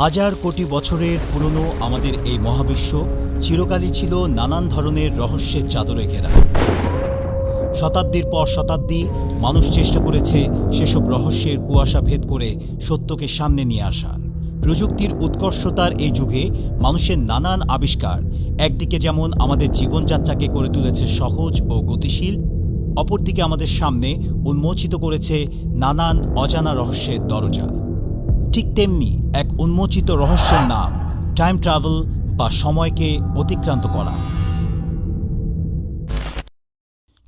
হাজার কোটি বছরের পুরনো আমাদের এই মহাবিশ্ব চিরকালই ছিল নানান ধরনের রহস্যের চাদরে ঘেরা। শতাব্দীর পর শতাব্দী মানুষ চেষ্টা করেছে সেসব রহস্যের কুয়াশা ভেদ করে সত্যকে সামনে নিয়ে আসার। প্রযুক্তির উৎকর্ষতার এই যুগে মানুষের নানান আবিষ্কার, একদিকে যেমন আমাদের জীবনযাত্রাকে করে তুলেছে সহজ ও গতিশীল, অপরদিকে আমাদের সামনে উন্মোচিত করেছে নানান অজানা রহস্যের দরজা। ঠিক তেমনি এক উন্মোচিত রহস্যের নাম টাইম ট্রাভেল বা সময়কে অতিক্রান্ত করা।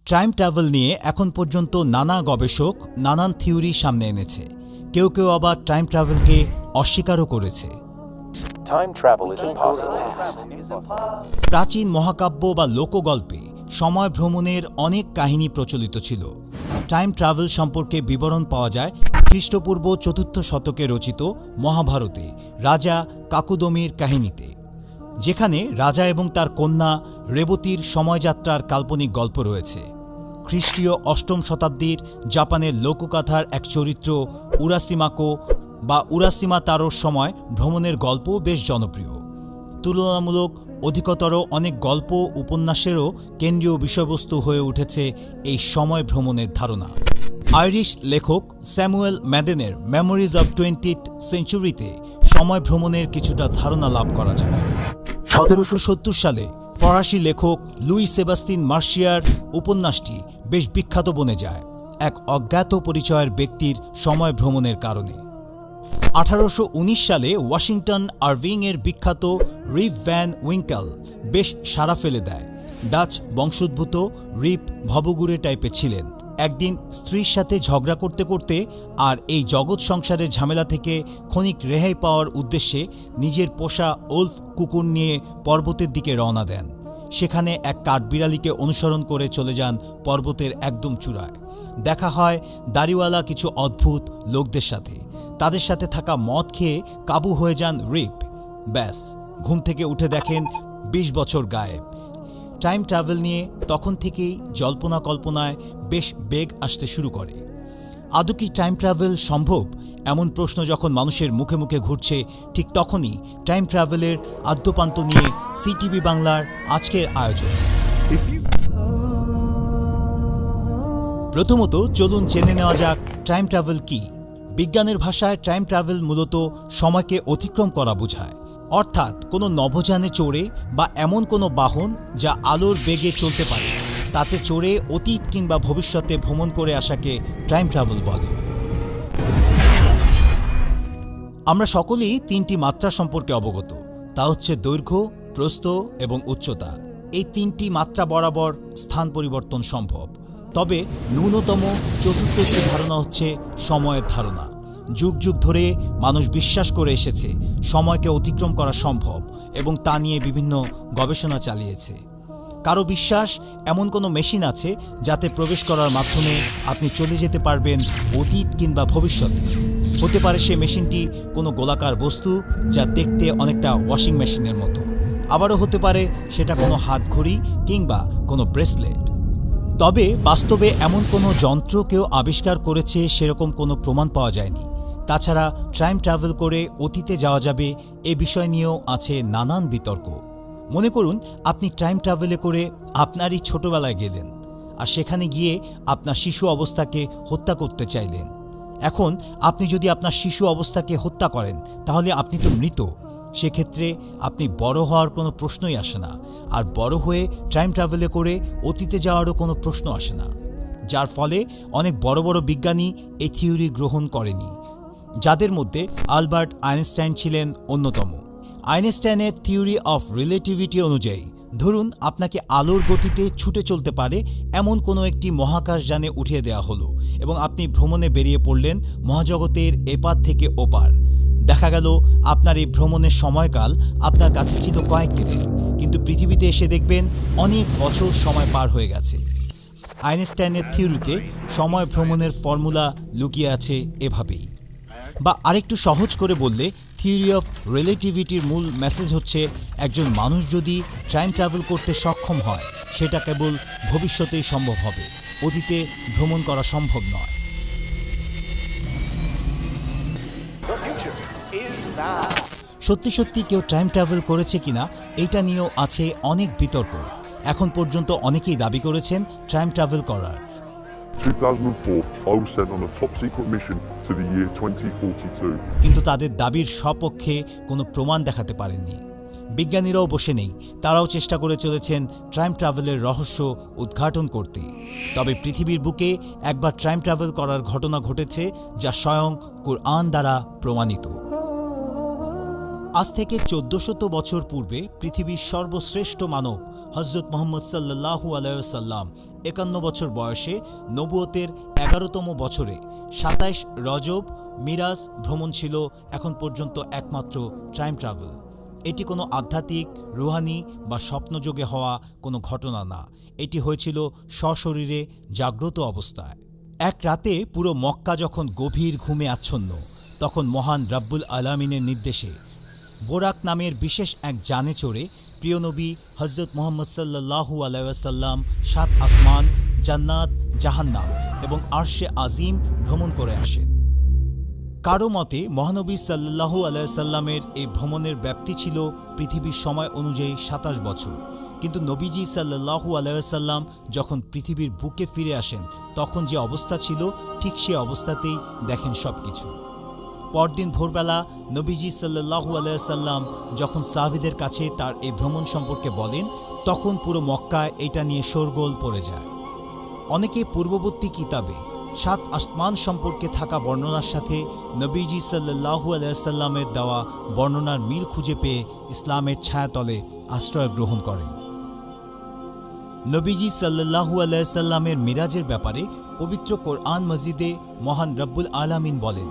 টাইম ট্রাভেল নিয়ে এখন পর্যন্ত নানা গবেষক নানান থিওরি সামনে এনেছে। কেউ কেউ আবার টাইম ট্রাভেলকে অস্বীকারও করেছে. প্রাচীন মহাকাব্য বা লোকগল্পে সময় ভ্রমণের অনেক কাহিনী প্রচলিত ছিল। টাইম ট্রাভেল সম্পর্কে বিবরণ পাওয়া যায় খ্রিস্টপূর্ব চতুর্থ শতকে রচিত মহাভারতে রাজা কাকুদমির কাহিনীতে, যেখানে রাজা এবং তার কন্যা রেবতীর সময়যাত্রার কাল্পনিক গল্প রয়েছে। খ্রিস্টীয় অষ্টম শতাব্দীর জাপানের লোককাথার এক চরিত্র উরাসিমাকো বা উরাসিমা তারোর সময় ভ্রমণের গল্প বেশ জনপ্রিয়। তুলনামূলক অধিকতর অনেক গল্প, উপন্যাসেরও কেন্দ্রীয় বিষয়বস্তু হয়ে উঠেছে এই সময় ভ্রমণের ধারণা। আইরিশ লেখক স্যামুয়েল ম্যাডেনের মেমোরিজ অব টোয়েন্টিথ সেঞ্চুরিতে সময় ভ্রমণের কিছুটা ধারণা লাভ করা যায়। সতেরোশো সত্তর সালে ফরাসি লেখক লুই সেবাস্তিন মার্শিয়ার উপন্যাসটি বেশ বিখ্যাত বনে যায় এক অজ্ঞাত পরিচয়ের ব্যক্তির সময় ভ্রমণের কারণে। আঠারোশো উনিশ সালে ওয়াশিংটন আরভিংয়ের বিখ্যাত রিপ ভ্যান উইঙ্কেল বেশ সাড়া ফেলে দেয়। ডাচ বংশোদ্ভূত রিপ ভবগুড়ে টাইপের ছিলেন। একদিন স্ত্রীর সাথে ঝগড়া করতে করতে আর এই জগৎ সংসারের ঝামেলা থেকে ক্ষণিক রেহাই পাওয়ার উদ্দেশ্যে নিজের পোষা ওলফ কুকুর নিয়ে পর্বতের দিকে রওনা দেন। সেখানে এক কাঠবিড়ালিকে অনুসরণ করে চলে যান পর্বতের একদম চূড়ায়। দেখা হয় দাড়িওয়ালা কিছু অদ্ভুত লোকদের সাথে। তাদের সাথে থাকা মদ খেয়ে কাবু হয়ে যান রিপ। ব্যাস, ঘুম থেকে উঠে দেখেন ২০ বছর গায়েব। টাইম ট্রাভেল নিয়ে তখন থেকেই জল্পনা কল্পনায় বেশ বেগ আসতে শুরু করে। আদৌ কি টাইম ট্রাভেল সম্ভব? এমন প্রশ্ন যখন মানুষের মুখে মুখে ঘুরছে, ঠিক তখনই টাইম ট্রাভেলের আদ্যপান্ত নিয়ে সিটিভি বাংলার আজকের আয়োজন। প্রথমত চলুন জেনে নেওয়া যাক টাইম ট্রাভেল কি। বিজ্ঞানের ভাষায় টাইম ট্রাভেল মূলত সময়কে অতিক্রম করা বোঝায়। অর্থাৎ কোনো নভোযানে চড়ে বা এমন কোনো বাহন যা আলোর বেগে চলতে পারে, তাতে চড়ে অতীত কিংবা ভবিষ্যতে ভ্রমণ করে আসাকে টাইম ট্রাভেল বলে। আমরা সকলেই তিনটি মাত্রা সম্পর্কে অবগত, তা হচ্ছে দৈর্ঘ্য, প্রস্থ এবং উচ্চতা। এই তিনটি মাত্রা বরাবর স্থান পরিবর্তন সম্ভব। তবে ন্যূনতম চতুর্থটি ধারণা হচ্ছে সময়ের ধারণা। যুগ যুগ ধরে মানুষ বিশ্বাস করে এসেছে, সময়কে অতিক্রম করা সম্ভব এবং তা নিয়ে বিভিন্ন গবেষণা চালিয়েছে। কারও বিশ্বাস এমন কোনো মেশিন আছে যাতে প্রবেশ করার মাধ্যমে আপনি চলে যেতে পারবেন অতীত কিংবা ভবিষ্যতে? হতে পারে সে মেশিনটি কোনো গোলাকার বস্তু যা দেখতে অনেকটা ওয়াশিং মেশিনের মতো। আবারও হতে পারে সেটা কোনো হাতঘড়ি কিংবা কোনো ব্রেসলেট। তবে বাস্তবে এমন কোনো যন্ত্র কেউ আবিষ্কার করেছে সেরকম কোনো প্রমাণ পাওয়া যায়নি। তাছাড়া টাইম ট্রাভেল করে অতীতে যাওয়া যাবে, এ বিষয় নিয়েও আছে নানান বিতর্ক। মনে করুন, আপনি টাইম ট্রাভেলে করে আপনারই ছোটবেলায় গেলেন, আর সেখানে গিয়ে আপনার শিশু অবস্থাকে হত্যা করতে চাইলেন। এখন আপনি যদি আপনার শিশু অবস্থাকে হত্যা করেন, তাহলে আপনি তো মৃত। সেক্ষেত্রে আপনি বড় হওয়ার কোনো প্রশ্নই আসে না, আর বড় হয়ে টাইম ট্রাভেলে করে অতীতে যাওয়ারও কোনো প্রশ্ন আসে না। যার ফলে অনেক বড় বড় বিজ্ঞানী এই থিওরি গ্রহণ করেনি। যাদের মধ্যে আলবার্ট আইনস্টাইন ছিলেন অন্যতম। আইনস্টাইনের থিওরি অফ রিলেটিভিটি অনুযায়ী, ধরুন আপনাকে আলোর গতিতে ছুটে চলতে পারে এমন কোনো একটি মহাকাশযানে উঠিয়ে দেওয়া হলো এবং আপনি ভ্রমণে বেরিয়ে পড়লেন মহাজগতের এপার থেকে ওপার। দেখা গেল আপনার এই ভ্রমণের সময়কাল আপনার কাছে ছিল কয়েক দিন, কিন্তু পৃথিবীতে এসে দেখবেন অনেক বছর সময় পার হয়ে গেছে। আইনস্টাইনের থিওরিতে সময় ভ্রমণের ফর্মুলা লুকিয়ে আছে এভাবেই। বা আরেকটু সহজ করে বললে থিওরি অফ রিলেটিভিটির মূল মেসেজ হচ্ছে একজন মানুষ যদি টাইম ট্রাভেল করতে সক্ষম হয় সেটা কেবল ভবিষ্যতেই সম্ভব হবে। অতীতে ভ্রমণ করা সম্ভব নয়. সত্যি সত্যি কেউ টাইম ট্রাভেল করেছে কিনা এটা নিয়েও আছে অনেক বিতর্ক। এখন পর্যন্ত অনেকেই দাবি করেছেন টাইম ট্রাভেল করার। 2004, I was sent on a top secret mission to the year 2042. কিন্তু তাদের দাবির সপক্ষে কোনো প্রমাণ দেখাতে পারেননি। বিজ্ঞানীরাও বসে নেই। তারাও চেষ্টা করে চলেছেন টাইম ট্রাভেলের রহস্য উদ্ঘাটন করতে। তবে পৃথিবীর বুকে একবার টাইম ট্রাভেল করার ঘটনা ঘটেছে যা স্বয়ং কোরআন দ্বারা প্রমাণিত। আজ থেকে চোদ্দশত বছর পূর্বে পৃথিবীর সর্বশ্রেষ্ঠ মানব হজরত মোহাম্মদ সাল্লাহু আলাইসাল্লাম একান্ন বছর বয়সে নবুয়তের এগারোতম বছরে সাতাইশ রজব, মিরাজ ভ্রমণ ছিল এখন পর্যন্ত একমাত্র টাইম ট্রাভেল এটি কোনো আধ্যাত্মিক, রুহানি বা স্বপ্নযোগে হওয়া কোনো ঘটনা না। এটি হয়েছিল সশরীরে জাগ্রত অবস্থায়। এক রাতে পুরো মক্কা যখন গভীর ঘুমে আচ্ছন্ন, তখন মহান রাব্বুল আলামিনের নির্দেশে বোরাক নামের বিশেষ এক জানে চড়ে প্রিয় নবী হজরত মোহাম্মদ সাল্লাহু আলাইসাল্লাম সাত আসমান, জান্নাত, জাহান্নাম এবং আরশে আজিম ভ্রমণ করে আসেন। কারও মতে মহানবী সাল্লাহু আলাইসাল্লামের এই ভ্রমণের ব্যাপ্তি ছিল পৃথিবীর সময় অনুযায়ী সাতাশ বছর। কিন্তু নবীজি সাল্লাহু আলাইসাল্লাম যখন পৃথিবীর বুকে ফিরে আসেন, তখন যে অবস্থা ছিল, ঠিক সে অবস্থাতেই দেখেন সব কিছু পরদিন ভোরবেলা নবীজি সাল্লাহু আলাইসাল্লাম যখন সাহাবিদের কাছে তার এই ভ্রমণ সম্পর্কে বলেন, তখন পুরো মক্কায় এটা নিয়ে শোরগোল পড়ে যায়। অনেকে পূর্ববর্তী কিতাবে সাত আসমান সম্পর্কে থাকা বর্ণনার সাথে নবীজি সাল্লাহু আলাইসাল্লামের দেওয়া বর্ণনার মিল খুঁজে পেয়ে ইসলামের ছায়াতলে আশ্রয় গ্রহণ করেন। নবীজি সাল্লাহু আলাইসাল্লামের মিরাজের ব্যাপারে পবিত্র কোরআন মসজিদে মহান রব্বুল আলামিন বলেন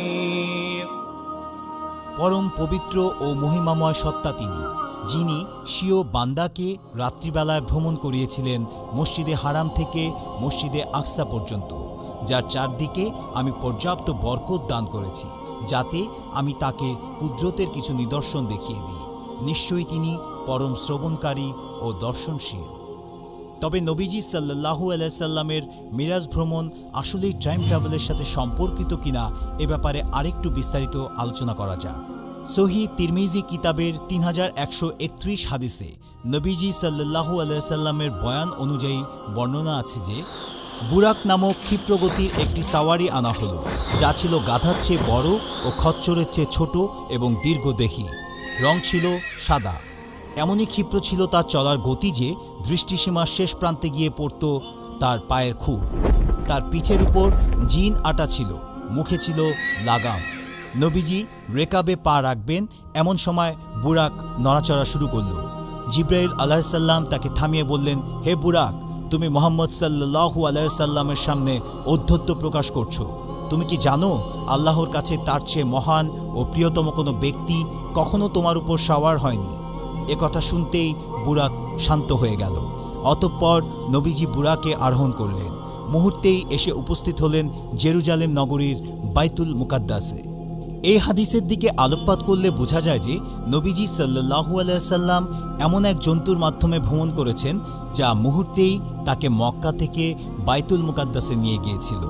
পরম পবিত্র ও মহিমাময় সত্তা তিনি, যিনি স্বীয় বান্দাকে রাত্রিবেলায় ভ্রমণ করিয়েছিলেন মসজিদে হারাম থেকে মসজিদে আকসা পর্যন্ত, যার চারদিকে আমি পর্যাপ্ত বরকত দান করেছি, যাতে আমি তাকে কুদরতের কিছু নিদর্শন দেখিয়ে দিই। নিশ্চয়ই তিনি পরম শ্রবণকারী ও দর্শনশীল। তবে নবীজি সাল্লাহু আলাইসাল্লামের মিরাজ ভ্রমণ আসলেই টাইম ট্রাভেলের সাথে সম্পর্কিত কিনা এ ব্যাপারে আরেকটু বিস্তারিত আলোচনা করা যাক। সহি তিরমিজি কিতাবের তিন হাজার একশো একত্রিশ হাদিসে নবীজি সাল্লাহু আলাইসাল্লামের বয়ান অনুযায়ী বর্ণনা আছে যে, বুরাক নামক ক্ষিপ্রগতির একটি সাওয়ারি আনা হলো, যা ছিল গাধার চেয়ে বড় ও খচ্চরের চেয়ে ছোট এবং দীর্ঘদেহী। রং ছিল সাদা। এমনই ক্ষিপ্র ছিল তার চলার গতি যে দৃষ্টিসীমার শেষ প্রান্তে গিয়ে পড়ত তার পায়ের খুর। তার পিঠের উপর জিন আটা ছিল, মুখে ছিল লাগাম। নবীজি রেকাবে পা রাখবেন, এমন সময় বুরাক নড়াচড়া শুরু করল। জিব্রাইল আলাহিসাল্লাম তাকে থামিয়ে বললেন, হে বুরাক, তুমি মোহাম্মদ সাল্লাহু আলাইসাল্লামের সামনে ঔদ্ধত্য প্রকাশ করছ। তুমি কি জানো আল্লাহর কাছে তার চেয়ে মহান ও প্রিয়তম কোনো ব্যক্তি কখনো তোমার উপর সাওয়ার হয়নি? কথা শুনতেই বুরাক শান্ত হয়ে গেল। অতঃপর নবীজি বুরাকে আরোহণ করলেন। মুহূর্তেই এসে উপস্থিত হলেন জেরুজালেম নগরীর বাইতুল মুকাদ্দাসে। এই হাদিসের দিকে আলোকপাত করলে বোঝা যায় যে নবীজি সাল্লাহু আলাইসাল্লাম এমন এক জন্তুর মাধ্যমে ভ্রমণ করেছেন যা মুহূর্তেই তাকে মক্কা থেকে বাইতুল মুকাদ্দাসে নিয়ে গিয়েছিল।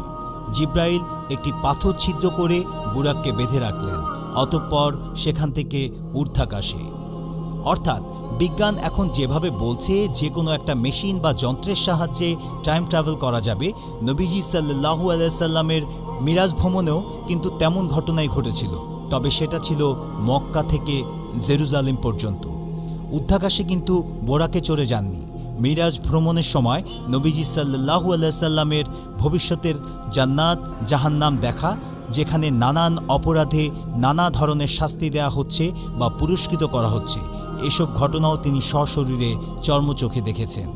জিব্রাইল একটি পাথর ছিদ্র করে বুরাককে বেঁধে রাখলেন। অতঃপর সেখান থেকে ঊর্ধ্বাকাশে অর্থাৎ বিজ্ঞান এখন যেভাবে বলছে, যে কোনো একটা মেশিন বা যন্ত্রের সাহায্যে টাইম ট্রাভেল করা যাবে। নবীজি সাল্লাহু আলাইসাল্লামের মিরাজ ভ্রমণেও কিন্তু তেমন ঘটনাই ঘটেছিল। তবে সেটা ছিল মক্কা থেকে জেরুজালেম পর্যন্ত। উদ্ধাকাশে কিন্তু বোরাকে চড়ে যাননি। মিরাজ ভ্রমণের সময় নবীজি সাল্লাহু আলাইসাল্লামের ভবিষ্যতের জান্নাত জাহান্নাম দেখা, যেখানে নানান অপরাধে নানা ধরনের শাস্তি দেয়া হচ্ছে বা পুরস্কৃত করা হচ্ছে। এসব ঘটনাও তিনি সশরীরে চর্মচোখে দেখেছেন।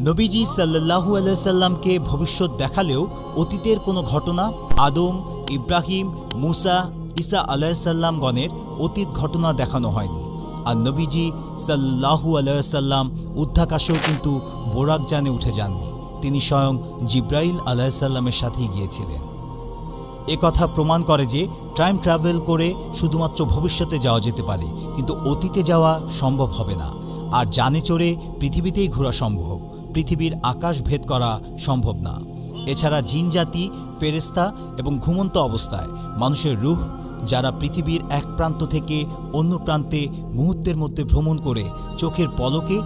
নবীজি সাল্লাহু আলাইসাল্লামকে ভবিষ্যৎ দেখালেও অতীতের কোনো ঘটনা, আদম, ইব্রাহিম, মুসা, ঈসা আলাইসাল্লামগণের অতীত ঘটনা দেখানো হয়নি। আর নবীজি সাল্লাহু আলাইসাল্লাম উদ্ধাকাশেও কিন্তু বোরাক জানে উঠে যাননি। তিনি স্বয়ং জিব্রাইল আলাইসাল্লামের সাথেই গিয়েছিলেন। কথা প্রমাণ করে যে টাইম ট্রাভেল করে শুধুমাত্র ভবিষ্যতে যাওয়া যেতে পারে, কিন্তু অতীতে যাওয়া সম্ভব হবে না। আর জানে চড়ে পৃথিবীতেই ঘোরা সম্ভব, পৃথিবীর আকাশ ভেদ করা সম্ভব না। এছাড়া জিন জাতি ফেরেস্তা এবং ঘুমন্ত অবস্থায় মানুষের রুহ, যারা পৃথিবীর এক প্রান্ত থেকে অন্য প্রান্তে মুহূর্তের মধ্যে ভ্রমণ করে চোখের পলকে,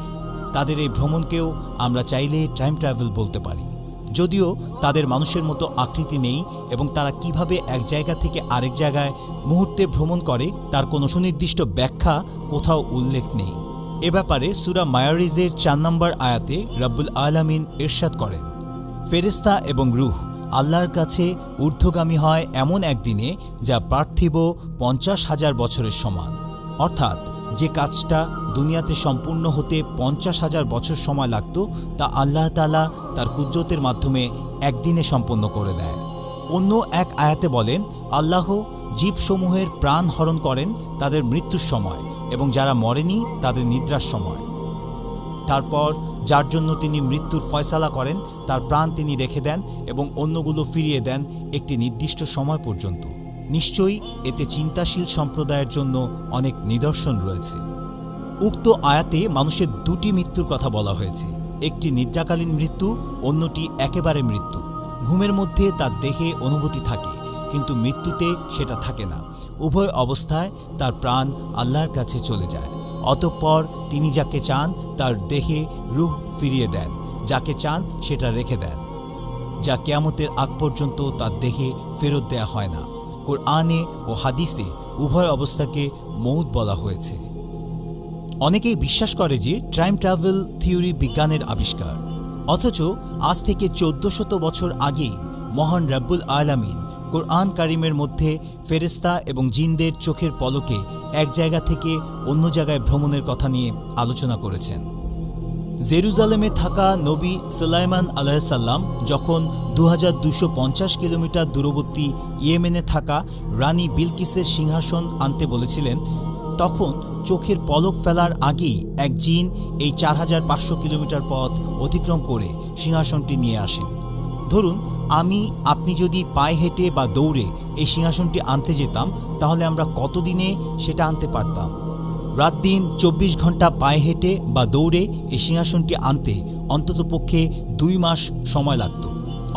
তাদের এই ভ্রমণকেও আমরা চাইলে টাইম ট্রাভেল বলতে পারি। যদিও তাদের মানুষের মতো আকৃতি নেই এবং তারা কীভাবে এক জায়গা থেকে আরেক জায়গায় মুহূর্তে ভ্রমণ করে তার কোনো সুনির্দিষ্ট ব্যাখ্যা কোথাও উল্লেখ নেই। এ ব্যাপারে সুরা মায়ারিজের চার নম্বর আয়াতে রব্বুল আলামিন এরশাদ করেন ফেরেস্তা এবং রুহ আল্লাহর কাছে ঊর্ধ্বগামী হয় এমন একদিনে যা পার্থিব পঞ্চাশ হাজার বছরের সমান। অর্থাৎ যে কাজটা দুনিয়াতে সম্পূর্ণ হতে পঞ্চাশ হাজার বছর সময় লাগত, তা আল্লাহ তালা তার কুদরতের মাধ্যমে একদিনে সম্পন্ন করে দেয়। অন্য এক আয়াতে বলেন, আল্লাহ জীবসমূহের প্রাণ হরণ করেন তাদের মৃত্যুর সময় এবং যারা মরেনি তাদের নিদ্রার সময়। তারপর যার জন্য তিনি মৃত্যুর ফয়সালা করেন, তার প্রাণ তিনি রেখে দেন এবং অন্যগুলো ফিরিয়ে দেন একটি নির্দিষ্ট সময় পর্যন্ত। নিশ্চয়ই এতে চিন্তাশীল সম্প্রদায়ের জন্য অনেক নিদর্শন রয়েছে। উক্ত আয়াতে মানুষের দুটি মৃত্যুর কথা বলা হয়েছে। একটি নিদ্রাকালীন মৃত্যু, অন্যটি একেবারে মৃত্যু। ঘুমের মধ্যে তার দেহে অনুভূতি থাকে, কিন্তু মৃত্যুতে সেটা থাকে না। উভয় অবস্থায় তার প্রাণ আল্লাহর কাছে চলে যায়। অতঃপর তিনি যাকে চান, তার দেহে রুহ ফিরিয়ে দেন। যাকে চান, সেটা রেখে দেন। যা কেয়ামতের আগ পর্যন্ত তার দেহে ফেরত দেয়া হয় না। কোরআনে ও হাদিসে উভয় অবস্থাকে মৌত বলা হয়েছে। অনেকেই বিশ্বাস করে যে টাইম ট্রাভেল থিওরি বিজ্ঞানের আবিষ্কার। অথচ আজ থেকে চোদ্দ শত বছর আগেই মহান রাব্বুল আলামিন কোরআন কারিমের মধ্যে ফেরেস্তা এবং জিনদের চোখের পলকে এক জায়গা থেকে অন্য জায়গায় ভ্রমণের কথা নিয়ে আলোচনা করেছেন। জেরুজালেমে থাকা নবী সালাইমান আলাইসাল্লাম যখন দু কিলোমিটার দূরবর্তী ইয়েমেনে থাকা রানী বিলকিসের সিংহাসন আনতে বলেছিলেন, তখন চোখের পলক ফেলার আগেই এক জিন এই চার হাজার পাঁচশো কিলোমিটার পথ অতিক্রম করে সিংহাসনটি নিয়ে আসেন। ধরুন, আমি, আপনি যদি পায়ে হেঁটে বা দৌড়ে এই সিংহাসনটি আনতে যেতাম, তাহলে আমরা কতদিনে সেটা আনতে পারতাম? রাত দিন চব্বিশ ঘণ্টা পায়ে হেঁটে বা দৌড়ে এই সিংহাসনটি আনতে অন্ততপক্ষে দুই মাস সময় লাগত।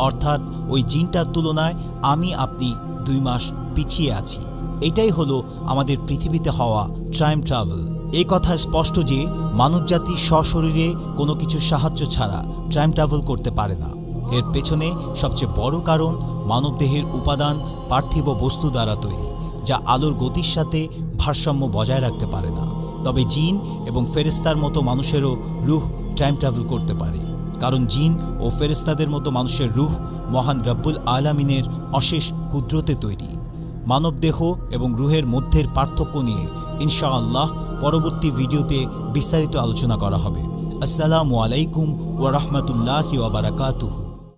অর্থাৎ ওই জিনটার তুলনায় আমি আপনি দুই মাস পিছিয়ে আছি। এটাই হলো আমাদের পৃথিবীতে হওয়া টাইম ট্রাভেল এই কথা স্পষ্ট যে মানবজাতি সশরীরে কোনো কিছু সাহায্য ছাড়া টাইম ট্রাভেল করতে পারে না। এর পেছনে সবচেয়ে বড় কারণ মানবদেহের উপাদান পার্থিব বস্তু দ্বারা তৈরি, যা আলোর গতির সাথে ভারসাম্য বজায় রাখতে পারে না। তবে জিন এবং ফেরেস্তার মতো মানুষেরও রুহ টাইম ট্রাভেল করতে পারে। কারণ জিন ও ফেরেস্তাদের মতো মানুষের রুহ মহান রব্বুল আলামিনের অশেষ কুদরতে তৈরি। মানবদেহ এবং রুহের মধ্যের পার্থক্য নিয়ে ইনশাআল্লাহ পরবর্তী ভিডিওতে বিস্তারিত আলোচনা করা হবে। আসসালামু আলাইকুম ওয়া রাহমাতুল্লাহি